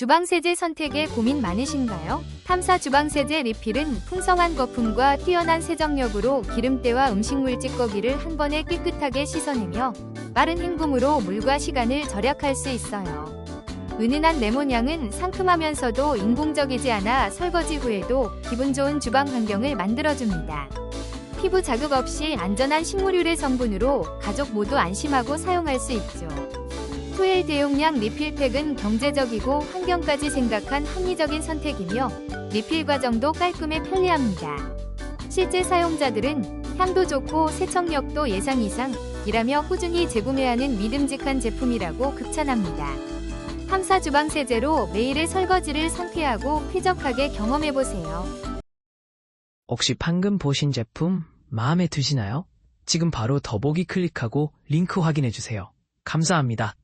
주방세제 선택에 고민 많으신가요? 탐사 주방세제 리필은 풍성한 거품과 뛰어난 세정력으로 기름때와 음식물 찌꺼기를 한 번에 깨끗하게 씻어내며 빠른 헹굼으로 물과 시간을 절약할 수 있어요. 은은한 레몬 향은 상큼하면서도 인공적이지 않아 설거지 후에도 기분 좋은 주방 환경을 만들어줍니다. 피부 자극 없이 안전한 식물유래 성분으로 가족 모두 안심하고 사용할 수 있죠. 2일 대용량 리필팩은 경제적이고 환경까지 생각한 합리적인 선택이며 리필 과정도 깔끔해 편리합니다. 실제 사용자들은 향도 좋고 세척력도 예상 이상이라며 꾸준히 재구매하는 믿음직한 제품이라고 극찬합니다. 탐사 주방 세제로 매일의 설거지를 상쾌하고 쾌적하게 경험해보세요. 혹시 방금 보신 제품 마음에 드시나요? 지금 바로 더보기 클릭하고 링크 확인해주세요. 감사합니다.